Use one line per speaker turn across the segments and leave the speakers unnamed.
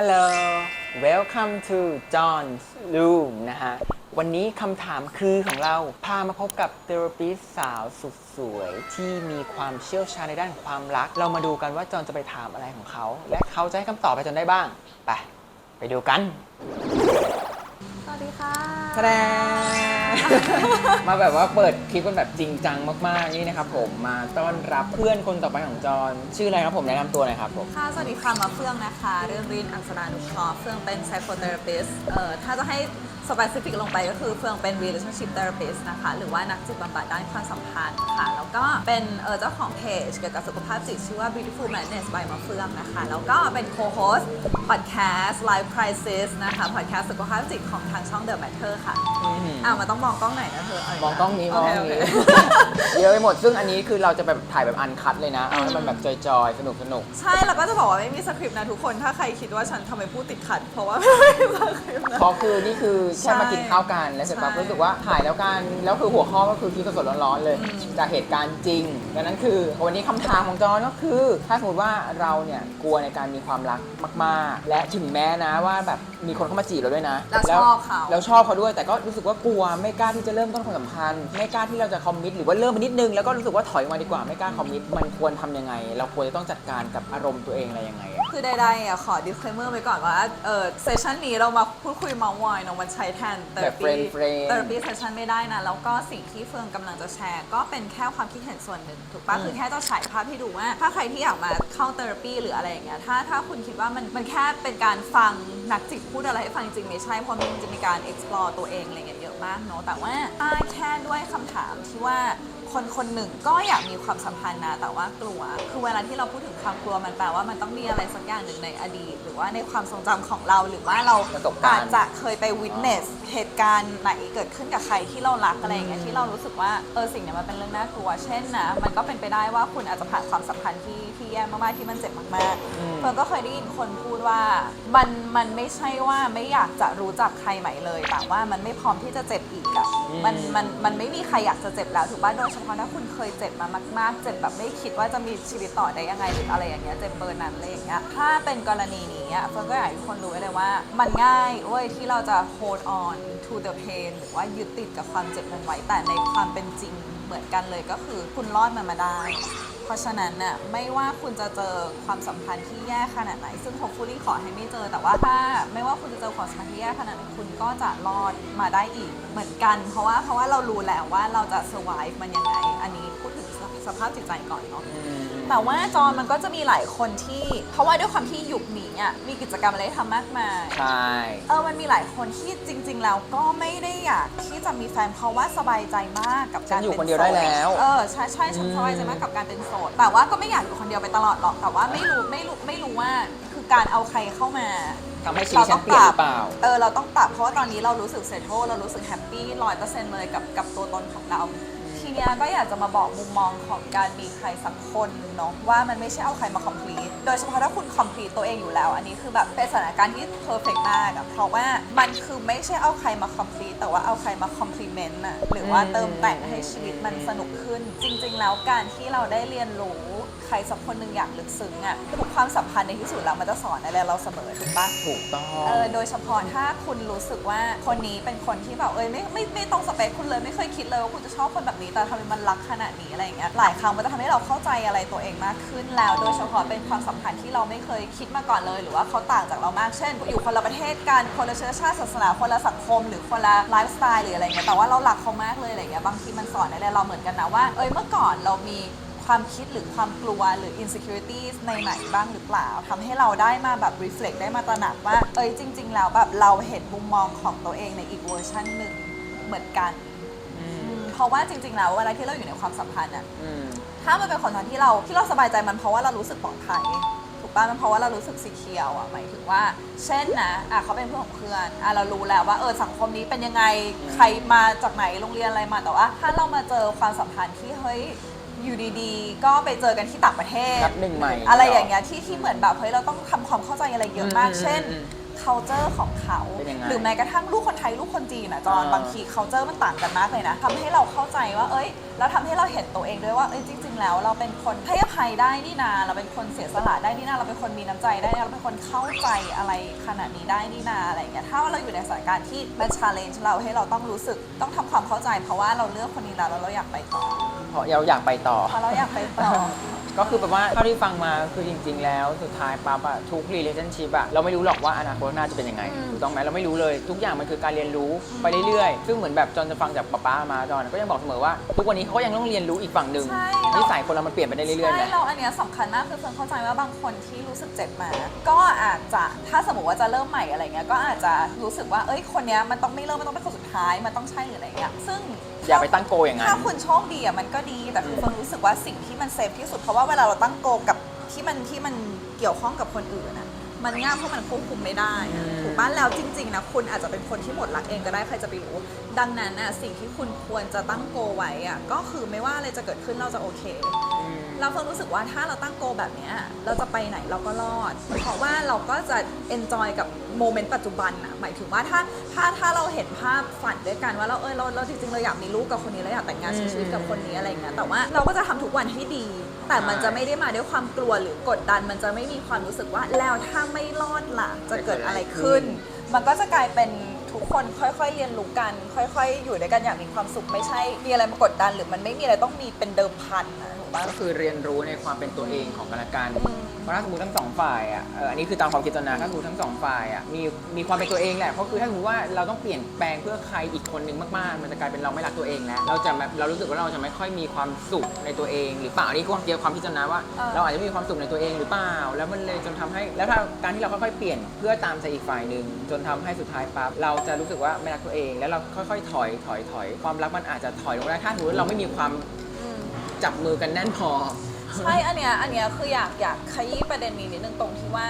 Hello Welcome to John's Room นะฮะ วันนี้คำถามคือของเรา พามาพบกับเทอราปิสสาวสุดสวย ที่มีความเชี่ยวชาญในด้านความรัก เรามาดูกันว่าจอห์นจะไปถามอะไรของเขา และเขาจะให้คำตอบไปจนได้บ้าง ไป ไปดูกัน
สวัสดีค่ะ
แสดง มาแบบว่าเปิดคลิปกันแบบจริงจังมากๆนี่นะครับผมมาต้อนรับเพื่อนคนต่อไปของจอนชื่ออะไรครับผมแนะนำตัวหน่อยครับผม
ค่ะ สวัสดีค่ะมาเฟื่องนะคะ เรื่องรินอังสรานุเคราะห์เฟื่องเป็นไซโคเทอราปิสเอ่อถ้าจะให้ specific ลงไปก็คือเฟื่องเป็น relationship therapist นะคะ หรือว่านักจิตบำบัดด้านความสัมพันธ์ค่ะ แล้วก็เป็นเอ่อเจ้าของเพจเกี่ยวกับสุขภาพจิตชื่อว่า beautiful madness by มาเฟื่องนะคะ แล้วก็เป็น co-host podcast life crisis นะคะ podcast สุขภาพจิตของทางช่อง The Matter ค่ะอ่ามันต้องมองกล้องไหนนะเธอเา
มองกล้องนี้ม
โอ
งกล้อง
โเค
นี้เยอะไปหมด ซึ่งอันนี้คือเราจะแบบถ่ายแบบอันคัดเลยนะเอาให้มันแบบจอยๆ สนุกสนุก
ใช่แล้วก็จะบอกว่าไม่มีสคริปต์นะทุกคนถ้าใครคิดว่าฉันทำไมพูดติดขัด เพราะว่าไม่มีสคริปต์นะ
เพราะคือนี่คือแค่มา
ใช่
กินข้าวกันแล้วเสร็จปั๊บ
ใช่
รู้สึกว่าถ่ายแล้วกันแล้วคือหัวข้อก็คือคิดสดๆร้อนๆเลย
อืม
จากเหตุการณ์จริงดังนั้นคือวันนี้คำถามของจอนก็คือ ถ้าสมมติว่าเราเนี่ยกลัวในการมีความรักมากๆ และถึงแม้นะว่าแบบมีคนเข้ามาจีบเราด้วยนะ
แล้วชอบเขา
แล้วชอบเขาด้วย แต่ก็รู้สึกว่ากลัวไม่กล้าที่จะเริ่มต้นความสัมพันธ์ไม่กล้าที่เราจะคอมมิตหรือว่าเริ่มไปนิดนึงแล้วก็รู้สึกว่าถอยออกมาดีกว่าไม่กล้าคอมมิตมันควรทำยังไง เราควรจะต้องจัดการกับอารมณ์ตัวเองอะไรยังไงอะ
คือใดๆอะขอ disclaimer ไว้ก่อนว่าเออเซสชันนี้เรามาพูดคุยเมาส์มอยเนอะมันใช้แทน
แบบ friend friend
therapy session ไม่ได้นะ แล้วก็สิ่งที่เฟืองกำลังจะแชร์ ก็เป็นแค่ความคิดเห็นส่วนหนึ่ง ถูกปะ
อืม
คือแค่จะฉายภาพให้ดูว่า ถ้าใครที่อยากมาเข้า therapy หรืออะไรอย่างเงี้ยถ้าถ้าคุณคิดว่ามันมันแค่เป็นการฟังนักจิตพูดอะไรให้ฟังจริงๆไม่ใช่เพราะมันจะมีการ explore ตัวเองอะไรเงี้ยเยอะมากเนอะแต่ว่าถ้าแค่ด้วยคำถามที่ว่า คนคนหนึ่งก็อยากมีความสัมพันธ์นะ แต่ว่ากลัว คือเวลาที่เราพูดถึงความกลัวมันแปลว่ามันต้องมีอะไรสักอย่างหนึ่งในอดีต หรือว่าในความทรงจำของเราหรือว่าเรา
ประสบการณ์
อาจจะเคยไป witness เหตุการณ์ไหนเกิดขึ้นกับใครที่เรารักอะไรอย่างเงี้ยที่เรารู้สึกว่าเออสิ่งเนี้ยมันเป็นเรื่องน่ากลัว เช่นนะมันก็เป็นไปได้ว่าคุณอาจจะผ่านความสัมพันธ์ที่ ที่แย่มากๆที่มันเจ็บมาก
อืม
ๆเฟิร์นก็เคยได้ยินคนพูดว่ามันมันไม่ใช่ว่าไม่อยากจะรู้จักใครใหม่เลย แต่ว่ามันไม่พร้อมที่จะเจ็บอีกอะมันมันมันไม่มีใครอยากจะเจ็บแล้วถูกป่ะโดยเฉพาะถ้าคุณเคยเจ็บมามากๆ เจ็บแบบไม่คิดว่าจะมีชีวิตต่อได้ยังไงหรืออะไรอย่างเงี้ยเจ็บเบอร์นั้นอะไรอย่างเงี้ยถ้าเป็นกรณีนี้อะเฟิร์นก็อยากให้ทุกคนรู้ไว้เลยว่า มันง่ายเว้ยที่เราจะ hold on to the pain หรือว่ายึดติดกับความเจ็บนั้นไว้แต่ในความเป็นจริง เหมือนกันเลยก็คือคุณรอดมันมาได้ เพราะฉะนั้นน่ะไม่ว่าคุณจะเจอความสัมพันธ์ที่แย่ขนาดไหน ซึ่ง hopefully ขอให้ไม่เจอ แต่ว่าถ้าไม่ว่าคุณจะเจอความสัมพันธ์ที่แย่ขนาดไหนคุณก็จะรอดมาได้อีกเหมือนกัน เพราะว่าเพราะว่าเรารู้แล้วว่าเราจะ survive มันยังไง อันนี้พูดถึงสภาพจิตใจก่อนเนาะ
อืม
แต่ว่าจอมันก็จะมีหลายคนที่ เพราะว่าด้วยความที่ยุคนี้อะมีกิจกรรมอะไรให้ทำมากมาย
ใช่
เออมันมีหลายคนที่จริง ๆ แล้วก็ไม่ได้อยากที่จะมีแฟนเพราะว่าสบายใจมากกับ
ฉั
การ
นอยู่
เป็น
คนเดียว
โส
ได้แล้ว
เออใช่ใช่ฉัน
อืม
สบายใจมากกับการเป็นโสด แต่ว่าก็ไม่อยากอยู่คนเดียวไปตลอดหรอก แต่ว่าไม่รู้ไม่รู้ไม่รู้ว่าคือการเอาใครเข้ามา
ทำให้ชีวิตฉันเปลี่ยนหรือเปล่า
เออเราต้องปรับเพราะว่าตอนนี้เรารู้สึกเซ t โ e เรารู้สึกแฮปปี้ร้อยเปอร์เซ็นต์เลยกับกับตัวตนของเราทีเนี้ยก็อยากจะมาบอกมุมมองของการมีใครสักคนเนาะว่ามันไม่ใช่เอาใครมา complete โดยเฉพาะถ้าคุณ complete ตัวเองอยู่แล้ว อันนี้คือแบบเป็นสถานการณ์ที่ perfect มากอะเพราะว่ามันคือไม่ใช่เอาใครมา complete แต่ว่าเอาใครมา complement อะหรือว่าเติมแต่งให้ชีวิตมันสนุกขึ้น จริง ๆ แล้วการที่เราได้เรียนรู้ ใครสักคนหนึ่งอย่างลึกซึ้งอะทุกความสัมพันธ์ในที่สุดแล้วมันจะสอนอะไรเราเสมอถูกปะ
ถูกต้อง
เออโดยเฉพาะถ้าคุณรู้สึกว่าคนนี้เป็นคนที่แบบเอ้ยไม่ไม่ไม่ตรงสเปคคุณเลยไม่เคยคิดเลยว่าคุณจะชอบคนแบบนี้แต่ทำไมมันรักขนาดนี้อะไรอย่างเงี้ยหลายครั้งมันจะทำให้เราเข้าใจอะไรตัวเองมากขึ้นแล้ว โดยเฉพาะเป็นความสัมพันธ์ที่เราไม่เคยคิดมาก่อนเลย หรือว่าเขาต่างจากเรามากเช่น อยู่คนละประเทศกันคนละเชื้อชาติศาสนาคนละสังคม หรือคนละไลฟ์สไตล์หรืออะไรเงี้ยแต่ว่าเรารักเขามากเลยอะไรเงี้ยบางทีมันสอนอะไรเราเหมือนกันนะว่าเอ้ยเมื่อก่อนเรามี ความคิดหรือความกลัวหรือ insecurities ในไหนบ้างหรือเปล่าทำให้เราได้มาแบบ reflect ได้มาตระหนักว่า เอ้ยจริง ๆ แล้วแบบเราเห็นมุมมองของตัวเองในอีกเวอร์ชันหนึ่งเหมือนกัน
อืม
อืมเพราะว่าจริง ๆ แล้วเวลาที่เราอยู่ในความสัมพันธ์อะ
อืม
ถ้ามันเป็นความสัมพันธ์ที่เราที่เราสบายใจมันเพราะว่าเรารู้สึกปลอดภัยถูกป่ะมันเพราะว่าเรารู้สึกสีเขียวอะหมายถึงว่า เช่นนะอะเขาเป็นเพื่อนของเพื่อนอะเรารู้แล้วว่าเออสังคมนี้เป็นยังไง
อืม
ใครมาจากไหนโรงเรียนอะไรมาแต่ว่า ถ้าเรามาเจอความสัมพันธ์ที่เฮ้ย อยู่ดีๆ ก็ไปเจอกันที่ต่างประเทศ
นับหนึ่งใหม่
อะไรอย่างเงี้ยที่ที่เหมือนแบบเฮ้ยเราต้องทำความเข้าใจอะไรเยอะมาก
อืม
เช่น
อืม
culture ของเขา
เป็นยังไง
หรือแม้กระทั่งลูกคนไทยลูกคนจีนอะจอน
อ่า
บางที culture มันต่างกันมากเลยนะทำให้เราเข้าใจว่า เอ้ยแล้วทำให้เราเห็นตัวเองด้วยว่าเอ้ยจริง ๆ แล้ว เราเป็นคนให้อภัยได้นี่นา เราเป็นคนเสียสละได้นี่นาเราเป็นคนมีน้ำใจได้นะเราเป็นคนเข้าใจอะไรขนาดนี้ได้นี่นาอะไรอย่างเงี้ยถ้าว่าเราอยู่ในสถานการณ์ที่มัน challenge เราให้เราต้องรู้สึกต้องทำความเข้าใจ เพราะว่าเราเลือกคนนี้แล้วแล้วเราอยากไปต่อ
เพราะเราอยากไปต่อ
เพราะเราอยากไปต่อ
ก็คือแบบว่าเท่าที่ฟังมาคือจริง ๆ แล้วสุดท้ายปั๊บอะทุก relationship อะเราไม่รู้หรอกว่าอนาคตข้างหน้าจะเป็นยังไง
อืม
ถูกต้องไหมเราไม่รู้เลย ทุกอย่างมันคือการเรียนรู้ไปเรื่อยๆ ซึ่งเหมือนแบบจอนจะฟังจากป๊าป๊ามาจอนก็ยังบอกเสมอว่า ทุกวันนี้เขาก็ยังต้องเรียนรู้อีกฝั่งหนึ่ง
ใช่
นิสัยคนเรามันเปลี่ยนไปได้เรื่อยๆ
ใช่
แหละ
เราอันเนี้ยสำคัญมากคือเฟิร์นเข้าใจว่าบางคนที่รู้สึกเจ็บมา ก็อาจจะถ้าสมมติว่าจะเริ่มใหม่อะไรเงี้ยก็อาจจะรู้สึกว่าเอ้ยคนเนี้ยมันต้องไม่เริ่มมันต้องเป็นคนสุดท้ายมันต้องใช่หรืออะไรเงี้ยซึ่ง
อย่าไปตั้งโกอย่างนั้น
ถ้าคุณโชคดีอะมันก็ดีแต่คือเฟิร์นรู้สึกว่าสิ่งที่มันเซฟที่สุดเพราะว่าเวลาเราตั้งโกกับที่มันที่มันเกี่ยวข้องกับคนอื่นอะมันง่ายเพราะมันควบคุมไม่ได้อะ
อืม
ถูกบ้านแล้วจริง ๆนะคุณอาจจะเป็นคนที่หมดรักเองก็ได้ใครจะไปรู้ ดังนั้นน่ะสิ่งที่คุณควรจะตั้งโกไว้อะก็คือไม่ว่าอะไรจะเกิดขึ้นเราจะโอเค
อืม
เราเฟิร์นรู้สึกว่าถ้าเราตั้งโกแบบเนี้ยเราจะไปไหนเราก็รอด เพราะว่าเราก็จะ enjoy กับโมเมนต์ปัจจุบันอะหมายถึงว่าถ้าถ้าถ้าเราเห็นภาพฝันด้วยกันว่าเราเออเราเราจริงๆเราอยากมีลูกกับคนนี้เราอยากแต่งงานใช้ชีวิตกับคนนี้อะไรอย่างเงี้ยแต่ว่าเราก็จะทำทุกวันให้ดี แต่มันจะไม่ได้มาด้วยความกลัวหรือกดดัน มันจะไม่มีความรู้สึกว่าแล้วถ้าไม่รอดล่ะจะเกิดอะไรขึ้น มันก็จะกลายเป็นทุกคนค่อย ๆ เรียนรู้กัน ค่อย ๆ อยู่ด้วยกันอย่างมีความสุขไม่ใช่มีอะไรมากดดัน หรือมันไม่มีอะไรต้องมีเป็นเดิมพันนะ ถูกปะ
ก็คือเรียนรู้ในความเป็นตัวเองของกันและกัน
อืม
เพราะถ้าสมมติทั้งสองฝ่ายอะเอออันนี้คือตามความคิดตอนนะถ้าสมมติทั้งสองฝ่ายอะมีมีความเป็นตัวเองแหละเพราะคือถ้าสมมติว่าเราต้องเปลี่ยนแปลงเพื่อใครอีกคนนึงมากๆ มันจะกลายเป็นเราไม่รักตัวเองแล้วเราจะแบบเรารู้สึกว่าเราจะไม่ค่อยมีความสุขในตัวเอง หรือเปล่าอันนี้คือความเกี่ยวความพิจารณาว่า
เออ
เราอาจจะไม่มีความสุขในตัวเองหรือเปล่า แล้วมันเลยจนทำให้แล้วถ้าการที่เราค่อยๆเปลี่ยนเพื่อตามใจอีกฝ่ายหนึ่งจนทำให้สุดท้ายปั๊บเราจะรู้สึกว่าไม่รักตัวเอง แล้วเราค่อยๆ ถอยถอยถอยความรักมันอาจจะถอยลงได้ถ้าสมมติเราไม่มีความ
อืม
จับมือกันแน่นพอ
ใช่อันเนี้ยอันเนี้ยคืออยากอยากขยี้ประเด็นนี้นิดนึงตรงที่ว่า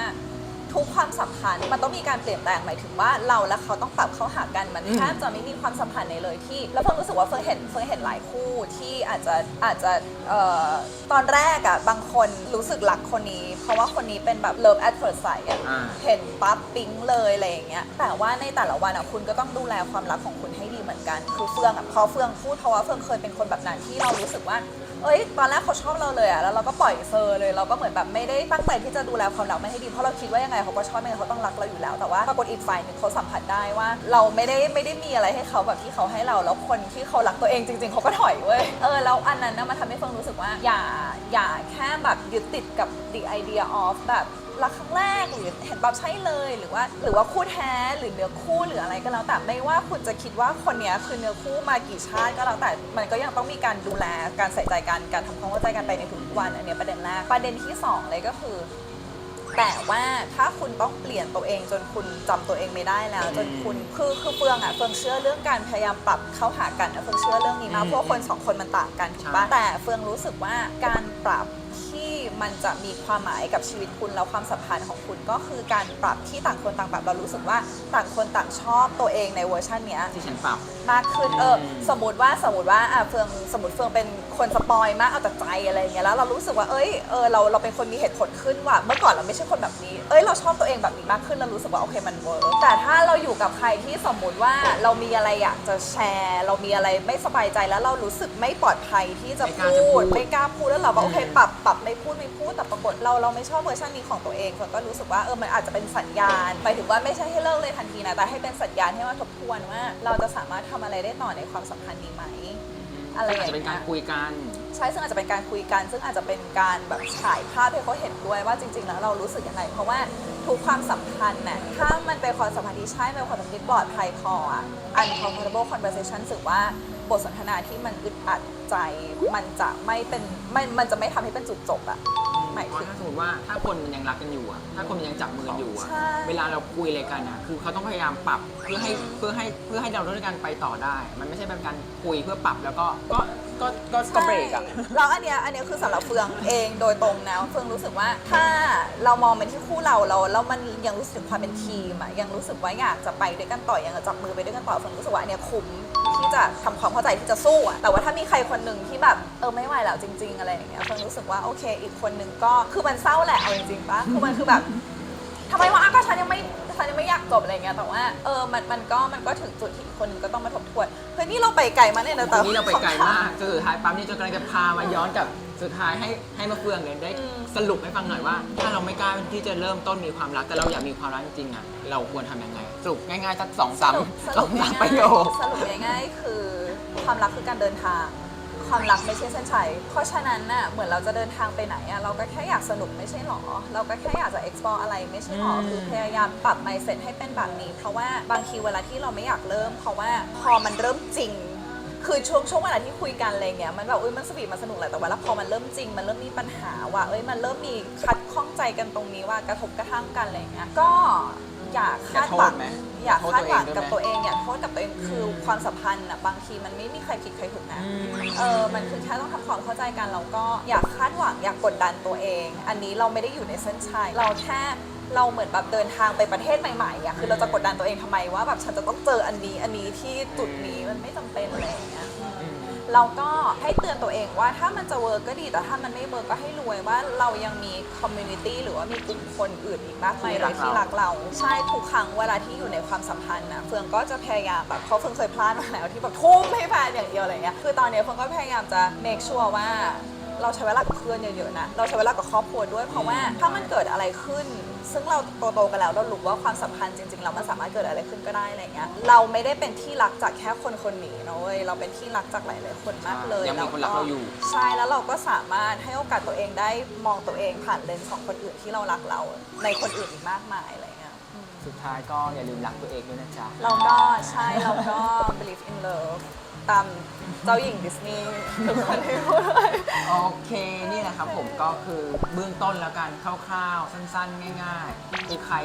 ทุกความสัมพันธ์มันต้องมีการเปลี่ยนแปลงหมายถึงว่าเราและเขาต้องปรับเข้าหากันมัน
อืม
แทบจะไม่มีความสัมพันธ์ไหนเลยที่ แล้วเฟิร์นรู้สึกว่าเฟิร์นเห็นเฟิร์นเห็นหลายคู่ที่อาจจะอาจจะเอ่อตอนแรกอะบางคนรู้สึกรักคนนี้ เพราะว่าคนนี้เป็นแบบ love at first sight อะ
อ่า
เห็นปั๊บปิ๊งเลยอะไรอย่างเงี้ยแต่ว่าในแต่ละวันอะคุณก็ต้องดูแลความรักของคุณให้ดีเหมือนกัน คือเฟืองอะพอเฟืองพูดเพราะว่าเฟืองเคยเป็นคนแบบนั้นที่เรารู้สึกว่า เอ้ยตอนแรกเขาชอบเราเลยอะแล้วเราก็ปล่อยเซอร์เลยเราก็เหมือนแบบไม่ได้ตั้งใจที่จะดูแลความรักไม่ให้ดีเพราะเราคิดว่ายังไงเขาก็ชอบยังไงเขาต้องรักเราอยู่แล้ว แต่ว่าปรากฏอีกฝ่ายหนึ่งเขาสัมผัสได้ว่า เราไม่ได้ไม่ได้มีอะไรให้เขาแบบที่เขาให้เราแล้วคนที่เขารักตัวเองจริง ๆเขาก็ถอยเว้ยเออแล้วอันนั้นนะมันทำให้เฟิงรู้สึกว่าอย่าอย่าแค่แบบยึดติดกับ the idea of แบบ รักครั้งแรกหรือเห็นแบบใช่เลยหรือว่า หรือว่าคู่แท้หรือเนื้อคู่หรืออะไรก็แล้วแต่ไม่ว่าคุณจะคิดว่าคนเนี้ยคือเนื้อคู่มากี่ชาติก็แล้วแต่มันก็ยังต้องมีการดูแลการใส่ใจกันการทำความเข้าใจกันไปในทุกวันอันเนี้ยประเด็นแรกประเด็นที่สองเลยก็คือ แต่ว่าถ้าคุณต้องเปลี่ยนตัวเองจนคุณจำตัวเองไม่ได้แล้ว จนคุณคือคือเฟืองอะเฟืองเชื่อเรื่องการพยายามปรับเข้าหากันนะเฟืองเชื่อเรื่องนี้มากเพราะว่าคนสองคนมันต่างกันถูกปะแต่เฟืองรู้สึกว่าการปรับ มันจะมีความหมายกับชีวิตคุณแล้วความสัมพันธ์ของคุณก็คือการปรับที่ต่างคนต่างปรับเรารู้สึกว่าต่างคนต่างชอบตัวเองในเวอร์ชันเนี้ย
ที่ฉันปรับ
มากขึ้นเอออ
ม
สมมติว่าสมมติว่าอะเฟืองสมมติเฟืองเป็นคนสปอยมากเอาแต่ใจอะไรอย่างเงี้ยแล้วเรารู้สึกว่าเอ้ยเออเราเราเป็นคนมีเหตุผลขึ้นว่ะเมื่อก่อนเราไม่ใช่คนแบบนี้ เอ้ยเราชอบตัวเองแบบนี้มากขึ้นเรารู้สึกว่าโอเคมันเวิร์กแต่ถ้าเราอยู่กับใครที่สมมติว่าเรามีอะไรอยากจะแชร์ เรามีอะไรไม่สบายใจแล้วเรารู้สึกไม่ปลอดภัยที่จะ
ไม่กล้า
พู
จะพู
ด
ด
ไม่กล้าพูดแล้วเราก็โอเค
อืม
ปรับปรับไม่พูดไม่พูดแต่ปรากฏเราเราไม่ชอบเวอร์ชันนี้ของตัวเองเฟืองก็รู้สึกว่าเออมันอาจจะเป็นสัญญาณหมายถึงว่าไม่ใช่ให้เลิกเลยทันทีนะแต่ให้เป็นสัญญาณให้ว่าทบทวนว่า เราจะสามารถทำอะไรได้ต่อในความสัมพันธ์นี้ไหมอะไรอย่างเงี้ย
จจะเป็นการคุยกัน
ใช่ซึ่งอาจจะเป็นการคุยกัน ซึ่งอาจจะเป็นการแบบฉายภาพให้เขาเห็นด้วยว่าจริง ๆ แล้วเรารู้สึกยังไง เพราะว่าทุกความสัมพันธ์น่ะถ้ามันเป็นความสัมพันธ์ที่ใช่เป็นความสัมพันธ์ที่ปลอดภัยพออะ uncomfortable conversation ถือว่า บทสนทนาที่มันอึดอัดใจ มันจะไม่เป็นมันมันจะไม่ทำให้เป็นจุดจบอะหมาย
เพราะ
ถึง
ถ้าสมมติว่าถ้าคนมันยังรักกันอยู่อะถ้าคนมันยังจับมือกันอยู่อะ
ใช่
เวลาเราคุยอะไรกันอะคือเขาต้องพยายามปรับเพื่อให้เพื่อให้เพื่อให้เราด้วยกันไปต่อได้ มันไม่ใช่เป็นการคุยเพื่อปรับแล้วก็ก็ ก็ก็ก็เบรกอะ
ใช่แล้วอันเนี้ยอันเนี้ยคือสำหรับเฟืองเองโดยตรงนะเฟืองรู้สึกว่าถ้าเรามองเป็นที่คู่เราเราแล้วมันยังรู้สึกถึงความเป็นทีมอะยังรู้สึกว่าอยากจะไปด้วยกันต่อยังจับมือไปด้วยกันต่อเฟืองรู้สึกว่าอันเนี้ยคุ้มที่จะทำความเข้าใจที่จะสู้อะแต่ว่าถ้ามีใครคนหนึ่งที่แบบเออไม่ไหวแล้วจริง ๆ อะไรอย่างเงี้ยเฟืองรู้สึกว่าโอเค อีกคนหนึ่งก็คือมันเศร้าแหละเอาจริงๆปะคือมันคือแบบ ทำไมวะก็ฉันยังไม่ ไม่อยากจบอะไรเงี้ยแต่ว่าเออมันมันก็มันก็ถึงจุดที่อีกคนนึงก็ต้องมาทบทวนเฮ้ยนี่เราไปไกลมากเลยนะแต่
วันนี้เราไปไกลมากจนสุดท้ายปั๊มนี่จนกำลังจะพามาย้อนกับสุดท้ายให้ให้มาเฟืองเนี่ยได้สรุปให้ฟังหน่อยว่า ถ้าเราไม่กล้าที่จะเริ่มต้นมีความรักแต่เราอยากมีความรักจริงๆอะเราควรทำยังไงสรุปง่ายๆสักสองสาม
สรุป
สองสามประโยค
สรุปง่ายๆคือความรักคือการเดินทาง ความรักไม่ใช่เส้นชัย เพราะฉะนั้นน่ะเหมือนเราจะเดินทางไปไหนอะเราก็แค่อยากสนุกไม่ใช่หรอ เราก็แค่อยากจะ explore อะไรไม่ใช่หรอ คือพยายามปรับ mindset ให้เป็นแบบนี้ เพราะว่าบางทีเวลาที่เราไม่อยากเริ่ม เพราะว่าพอมันเริ่มจริง คือช่วงช่วงเวลาที่คุยกันอะไรเงี้ยมันแบบอุ้ยมันสวีทมันสนุกแหละแต่ว่าแล้วพอมันเริ่มจริง มันเริ่มมีปัญหาว่าเอ้ยมันเริ่มมีคัดข้องใจกันตรงนี้ว่ากระทบกระทั่งกันอะไรเงี้ยก็ อย่าคาดหวัง
อย่าโทษไหม
อย่าคาดหวัง
อย่าโทษตัวเองด้วยไหม
กับตัวเองอย่าโทษกับตัวเองคือความสัมพันธ์อะบางทีมันไม่มีใครผิดใครถูกนะเออมันคือแค่ต้องทำความเข้าใจกันแล้วก็อยากคาดหวังอยากกดดันตัวเอง อันนี้เราไม่ได้อยู่ในเส้นชัยเราแค่เราเหมือนแบบเดินทางไปประเทศใหม่ๆอะคือเราจะกดดันตัวเองทำไมว่าแบบฉันจะต้องเจออันนี้อันนี้ที่จุดนี้มันไม่จำเป็นอะไรอย่างเงี้ย เราก็ให้เตือนตัวเองว่าถ้ามันจะเวิร์กก็ดีแต่ถ้ามันไม่เวิร์กก็ให้รวยว่าเรายังมีคอมมูนิตี้หรือว่ามีกลุ่มคนอื่นอีกมากมายเลยที่รักเรา ใช่ทุกครั้งเวลาที่อยู่ในความสัมพันธ์นะเฟืองก็จะพยายามแบบเพราะเฟืองเคยพลาดมาแล้วที่แบบทุ่มให้แฟนอย่างเดียวอะไรเงี้ยคือตอนเนี้ยเฟืองก็พยายามจะ make sure ว่า เราใช้เวลากับเพื่อนเยอะๆนะ เราใช้เวลากับครอบครัวด้วย เพราะว่าถ้ามันเกิดอะไรขึ้น ซึ่งเราโตๆกันแล้วเรารู้ว่าความสัมพันธ์จริงๆแล้วมันสามารถเกิดอะไรขึ้นก็ได้อะไรเงี้ย เราไม่ได้เป็นที่รักจากแค่คนคนนี้นะเว้ย เราเป็นที่รักจากหลายๆคนมากเลย
ยังมีคนรักเราอยู่
ใช่ แล้วเราก็สามารถให้โอกาสตัวเองได้มองตัวเองผ่านเลนส์ของคนอื่นที่เรารักเราในคนอื่นอีกมากมายอะไรเงี้ยอืม
สุดท้ายก็อย่าลืมรักตัวเองด้วยนะจ๊ะ
เราก็ใช่ เราก็ believe in love ตามเจ้าหญิงดิสนีย์ทุกคนที่พูดเลย
โอเคนี่แหละครับผมก็คือเบื้องต้นแล้วกันคร่าวๆ สั้นๆ ง่ายๆคือใคร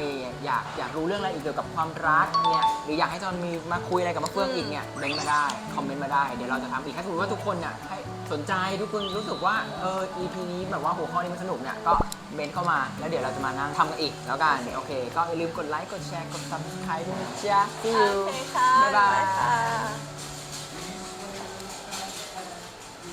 อยากอยากรู้เรื่องอะไรอีกเกี่ยวกับความรักเนี่ยหรืออยากให้จอนมีมาคุยอะไรกับมะเฟืองอีกเนี่ยเมนต์มาได้คอมเมนต์มาได้เดี๋ยวเราจะทำอีกถ้าสมมติว่าทุกคนเนี่ยให้สนใจทุกคนรู้สึกว่าเออ EP นี้แบบว่าหัวข้อนี้มันสนุกเนี่ยก็เมนต์เข้ามาแล้วเดี๋ยวเราจะมานั่งทำกันอีกแล้วกันโอเค ก็อย่าลืมกดไลค์กดแชร์กด subscribe ด้วยนะจ๊ะ See
โอ
you
เคค่ะ
บ๊ายบาย